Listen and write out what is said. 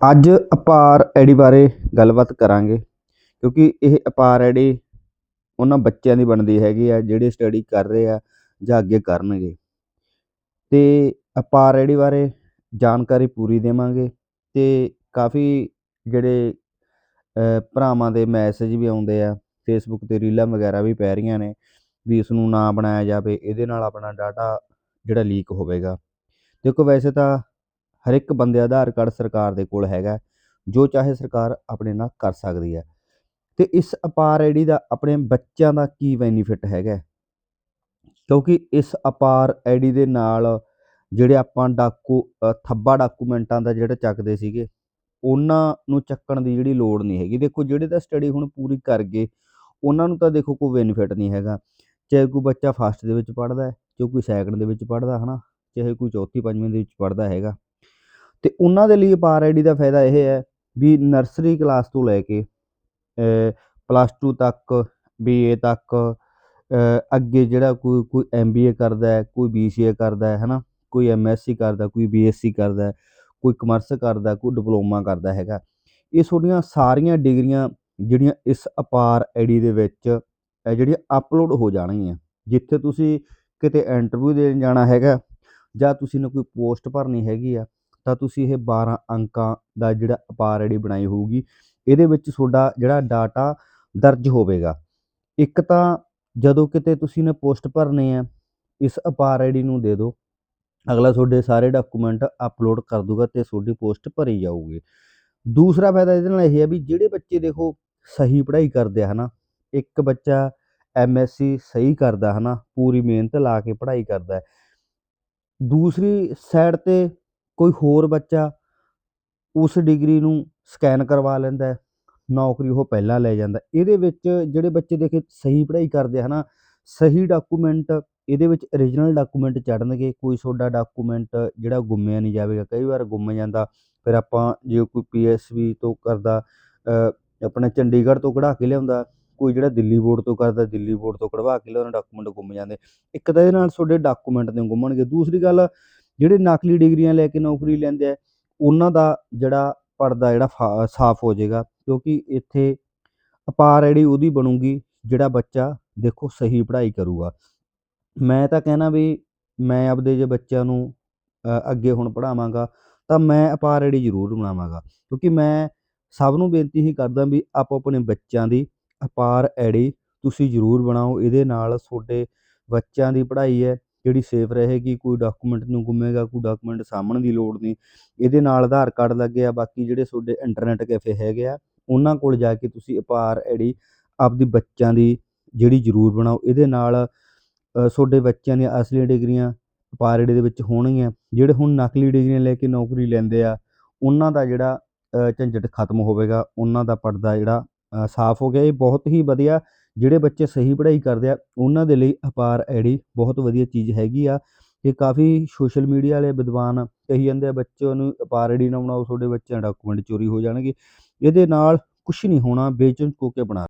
ਅੱਜ ਅਪਾਰ ਆਈਡੀ ਬਾਰੇ ਗੱਲਬਾਤ ਕਰਾਂਗੇ, ਕਿਉਂਕਿ ਇਹ ਅਪਾਰ ਆਈਡੀ ਉਹਨਾਂ ਬੱਚਿਆਂ ਦੀ ਬਣਦੀ ਹੈਗੀ ਆ, ਜਿਹੜੇ ਸਟੱਡੀ ਕਰ ਰਹੇ ਆ ਜਾਂ ਅੱਗੇ ਕਰਨਗੇ। ਤੇ ਅਪਾਰ ਆਈਡੀ ਬਾਰੇ ਜਾਣਕਾਰੀ ਪੂਰੀ ਦੇਵਾਂਗੇ ਤੇ ਕਾਫੀ ਜਿਹੜੇ ਭਰਾਵਾਂ ਦੇ ਮੈਸੇਜ ਵੀ ਆਉਂਦੇ ਆ ਫੇਸਬੁੱਕ ਤੇ ਰੀਲਾਂ ਵਗੈਰਾ ਵੀ ਪੈ ਰਹੀਆਂ ਨੇ ਵੀ ਇਸ ਨੂੰ ਨਾ ਬਣਾਇਆ ਜਾਵੇ, ਇਹਦੇ ਨਾਲ ਆਪਣਾ ਡਾਟਾ ਜਿਹੜਾ ਲੀਕ ਹੋਵੇਗਾ। ਦੇਖੋ ਵੈਸੇ ਤਾਂ ਹਰ ਇੱਕ ਬੰਦੇ ਦਾ ਆਧਾਰ ਕਾਰਡ ਸਰਕਾਰ ਦੇ ਕੋਲ ਹੈਗਾ, ਜੋ ਚਾਹੇ ਸਰਕਾਰ ਆਪਣੇ ਨਾਲ ਕਰ ਸਕਦੀ ਹੈ। ਤੇ ਇਸ ਅਪਾਰ ਆਈਡੀ ਦਾ ਆਪਣੇ ਬੱਚਿਆਂ ਦਾ ਕੀ ਬੈਨੀਫਿਟ ਹੈਗਾ? ਕਿਉਂਕਿ ਇਸ ਅਪਾਰ ਆਈਡੀ ਦੇ ਨਾਲ ਜਿਹੜੇ ਆਪਾਂ ਡਾਕੂ ਥੱਬਾ ਡਾਕੂਮੈਂਟਾਂ ਦਾ ਜਿਹੜਾ ਚੱਕਦੇ ਸੀਗੇ, ਉਹਨਾਂ ਨੂੰ ਚੱਕਣ ਦੀ ਜਿਹੜੀ ਲੋੜ ਨਹੀਂ ਹੈਗੀ। ਦੇਖੋ, ਜਿਹੜੇ ਤਾਂ ਸਟੱਡੀ ਹੁਣ ਪੂਰੀ ਕਰ ਗਏ, ਉਹਨਾਂ ਨੂੰ ਤਾਂ ਦੇਖੋ ਕੋਈ ਬੈਨੀਫਿਟ ਨਹੀਂ ਹੈਗਾ। ਚਾਹੇ ਕੋਈ ਬੱਚਾ ਫਸਟ ਦੇ ਵਿੱਚ ਪੜ੍ਹਦਾ ਹੈ, ਚਾਹੇ ਕੋਈ ਸੈਕੰਡ ਦੇ ਵਿੱਚ ਪੜ੍ਹਦਾ ਹਨਾ? ਚਾਹੇ ਕੋਈ ਚੌਥੀ, ਪੰਜਵੀਂ ਦੇ ਵਿੱਚ ਪੜ੍ਹਦਾ ਹੈਗਾ। ਅਤੇ ਉਹਨਾਂ ਦੇ ਲਈ ਅਪਾਰ ਆਈ ਡੀ ਦਾ ਫਾਇਦਾ ਇਹ ਹੈ ਵੀ ਨਰਸਰੀ ਕਲਾਸ ਤੋਂ ਲੈ ਕੇ ਪਲੱਸ ਟੂ ਤੱਕ ਬੀ ਏ ਤੱਕ ਅੱਗੇ ਜਿਹੜਾ ਕੋਈ ਕੋਈ ਐੱਮ ਬੀ ਏ ਕਰਦਾ ਕੋਈ ਬੀ ਸੀ ਏ ਕਰਦਾ ਹੈ ਨਾ ਕੋਈ ਐਮਐਸਸੀ ਕਰਦਾ, ਕੋਈ ਬੀ ਐੱਸ ਸੀ ਕਰਦਾ ਕੋਈ ਕਮਰਸ ਕਰਦਾ, ਕੋਈ ਡਿਪਲੋਮਾ ਕਰਦਾ ਹੈਗਾ। ਇਹ ਤੁਹਾਡੀਆਂ ਸਾਰੀਆਂ ਡਿਗਰੀਆਂ ਜਿਹੜੀਆਂ ਇਸ ਅਪਾਰ ਆਈਡੀ ਦੇ ਵਿੱਚ ਜਿਹੜੀਆਂ ਅਪਲੋਡ ਹੋ ਜਾਣਗੀਆਂ, ਜਿੱਥੇ ਤੁਸੀਂ ਕਿਤੇ ਇੰਟਰਵਿਊ ਦੇਣ ਜਾਣਾ ਹੈਗਾ ਜਾਂ ਤੁਸੀਂ ਨੇ ਕੋਈ ਪੋਸਟ ਭਰਨੀ ਹੈਗੀ ਆ ਤਾਂ ਤੁਸੀਂ ਇਹ 12 ਅੰਕਾਂ ਦਾ ਜਿਹੜਾ ਅਪਾਰ ਆਈਡੀ ਬਣਾਈ ਹੋਊਗੀ, ਇਹਦੇ ਵਿੱਚ ਤੁਹਾਡਾ ਜਿਹੜਾ ਡਾਟਾ ਦਰਜ ਹੋਵੇਗਾ। ਇੱਕ ਤਾਂ ਜਦੋਂ ਕਿਤੇ ਤੁਸੀਂ ਨੇ ਪੋਸਟ ਭਰਨੇ ਆ, ਇਸ ਅਪਾਰ ਆਈਡੀ ਨੂੰ ਦੇ ਦਿਓ ਅਗਲਾ ਤੁਹਾਡੇ ਸਾਰੇ ਡਾਕੂਮੈਂਟ ਅਪਲੋਡ ਕਰ ਦੂਗਾ ਤੇ ਤੁਹਾਡੀ ਪੋਸਟ ਭਰੀ ਜਾਊਗੀ। ਦੂਸਰਾ ਫਾਇਦਾ ਇਹਦੇ ਨਾਲ ਇਹ ਹੈ ਵੀ ਜਿਹੜੇ ਬੱਚੇ ਦੇਖੋ ਸਹੀ ਪੜ੍ਹਾਈ ਕਰਦੇ ਆ, ਹਨਾ, ਇੱਕ ਬੱਚਾ ਐਮਐਸਸੀ ਸਹੀ ਕਰਦਾ, ਹਨਾ, ਪੂਰੀ ਮਿਹਨਤ ਲਾ ਕੇ ਪੜ੍ਹਾਈ ਕਰਦਾ ਦੂਸਰੀ ਸਾਈਡ ਤੇ ਕੋਈ ਹੋਰ ਬੱਚਾ ਉਸ ਡਿਗਰੀ ਨੂੰ ਸਕੈਨ ਕਰਵਾ ਲੈਂਦਾ ਨੌਕਰੀ ਉਹ ਪਹਿਲਾਂ ਲੈ ਜਾਂਦਾ ਇਹਦੇ ਵਿੱਚ ਜਿਹੜੇ ਬੱਚੇ ਦੇਖੇ ਸਹੀ ਪੜ੍ਹਾਈ ਕਰਦੇ ਹਨਾ, ਸਹੀ ਡਾਕੂਮੈਂਟ ਇਹਦੇ ਵਿੱਚ origignal ਡਾਕੂਮੈਂਟ ਚੜਨਗੇ ਕੋਈ ਤੁਹਾਡਾ ਡਾਕੂਮੈਂਟ ਜਿਹੜਾ ਗੁੰਮਿਆ ਨਹੀਂ ਜਾਵੇਗਾ। ਕਈ ਵਾਰ ਗੁੰਮ ਜਾਂਦਾ, ਫਿਰ ਆਪਾਂ ਜੇ ਕੋਈ ਪੀਐਸਬੀ ਤੋਂ ਕਰਦਾ ਆਪਣੇ ਚੰਡੀਗੜ੍ਹ ਤੋਂ ਕਢਾ ਕੇ ਲਿਆਉਂਦਾ, ਕੋਈ ਜਿਹੜਾ ਦਿੱਲੀ ਬੋਰਡ ਤੋਂ ਕਰਦਾ, ਦਿੱਲੀ ਬੋਰਡ ਤੋਂ ਕਢਵਾ ਕੇ ਲਿਆਉਂਦਾ ਡਾਕੂਮੈਂਟ ਗੁੰਮ ਜਾਂਦੇ। ਇੱਕ ਤਾਂ ਇਹਦੇ ਨਾਲ ਤੁਹਾਡੇ ਡਾਕੂਮੈਂਟ ਨੇ ਗੁੰਮਣਗੇ। ਦੂਸਰੀ ਗੱਲ ਜਿਹੜੇ ਨਕਲੀ ਡਿਗਰੀਆਂ ਲੈ ਕੇ ਨੌਕਰੀ ਲੈਂਦੇ ਆ, ਉਹਨਾਂ ਦਾ ਜਿਹੜਾ ਪਰਦਾ ਜਿਹੜਾ ਸਾਫ਼ ਹੋ ਜਾਏਗਾ, ਕਿਉਂਕਿ ਇੱਥੇ ਅਪਾਰ ਆਈਡੀ ਉਹਦੀ ਬਣੂਗੀ, ਜਿਹੜਾ ਬੱਚਾ ਦੇਖੋ ਸਹੀ ਪੜ੍ਹਾਈ ਕਰੂਗਾ। ਮੈਂ ਤਾਂ ਕਹਿਣਾ ਵੀ ਮੈਂ ਆਪਦੇ ਜੇ ਬੱਚਿਆਂ ਨੂੰ ਅੱਗੇ ਹੁਣ ਪੜਾਵਾਂਗਾ ਤਾਂ ਮੈਂ ਅਪਾਰ ਆਈਡੀ ਜ਼ਰੂਰ ਬਣਾਵਾਂਗਾ, ਕਿਉਂਕਿ ਮੈਂ ਸਭ ਨੂੰ ਬੇਨਤੀ ਹੀ ਕਰਦਾ ਵੀ ਆਪੋ ਆਪਣੇ ਬੱਚਿਆਂ ਦੀ ਅਪਾਰ ਐੜੀ ਤੁਸੀਂ ਜ਼ਰੂਰ ਬਣਾਓ, ਇਹਦੇ ਨਾਲ ਤੁਹਾਡੇ ਬੱਚਿਆਂ ਦੀ ਪੜ੍ਹਾਈ ਹੈ ਜਿਹੜੀ ਸੇਫ ਰਹੇਗੀ, ਕੋਈ ਡਾਕੂਮੈਂਟ ਨੂੰ ਗੁੰਮੇਗਾ, ਕੋਈ ਡਾਕੂਮੈਂਟ ਸਾਂਭਣ ਦੀ ਲੋੜ ਨਹੀਂ। ਇਹਦੇ ਨਾਲ ਆਧਾਰ ਕਾਰਡ ਲੱਗੇ ਆ, ਬਾਕੀ ਜਿਹੜੇ ਤੁਹਾਡੇ ਇੰਟਰਨੈਟ ਕੈਫੇ ਹੈਗੇ ਆ, ਉਹਨਾਂ ਕੋਲ ਜਾ ਕੇ ਤੁਸੀਂ ਅਪਾਰ ਆਈਡੀ ਆਪਦੀ ਬੱਚਿਆਂ ਦੀ ਜਿਹੜੀ ਜ਼ਰੂਰ ਬਣਾਓ। ਇਹਦੇ ਨਾਲ ਤੁਹਾਡੇ ਬੱਚਿਆਂ ਦੀਆਂ ਅਸਲੀ ਡਿਗਰੀਆਂ ਅਪਾਰ ਆਈਡੀ ਦੇ ਵਿੱਚ ਹੋਣਗੀਆਂ। ਜਿਹੜੇ ਹੁਣ ਨਕਲੀ ਡਿਗਰੀਆਂ ਲੈ ਕੇ ਨੌਕਰੀ ਲੈਂਦੇ ਆ, ਉਹਨਾਂ ਦਾ ਜਿਹੜਾ ਝੰਜਟ ਖਤਮ ਹੋਵੇਗਾ, ਉਹਨਾਂ ਦਾ ਪਰਦਾ ਜਿਹੜਾ ਸਾਫ਼ ਹੋ ਗਿਆ। ਇਹ ਬਹੁਤ ਹੀ ਵਧੀਆ ਜਿਹੜੇ ਬੱਚੇ ਸਹੀ ਪੜ੍ਹਾਈ ਕਰਦੇ ਆ, ਉਹਨਾਂ ਦੇ ਲਈ ਅਪਾਰ ਆਈਡੀ ਬਹੁਤ ਵਧੀਆ ਚੀਜ਼ ਹੈਗੀ ਆ। ਇਹ ਕਾਫੀ ਸੋਸ਼ਲ ਮੀਡੀਆ ਵਾਲੇ ਵਿਦਵਾਨ ਕਹੀ ਜਾਂਦੇ ਆ ਬੱਚਿਆਂ ਨੂੰ ਅਪਾਰ ਆਈਡੀ ਨਾ ਬਣਾਓ, ਤੁਹਾਡੇ ਬੱਚਿਆਂ ਦੇ ਡਾਕੂਮੈਂਟ ਚੋਰੀ ਹੋ ਜਾਣਗੇ। ਇਹਦੇ ਨਾਲ ਕੁਝ ਨਹੀਂ ਹੋਣਾ ਬੇਚੈਨ ਹੋ ਕੇ ਬਣਾ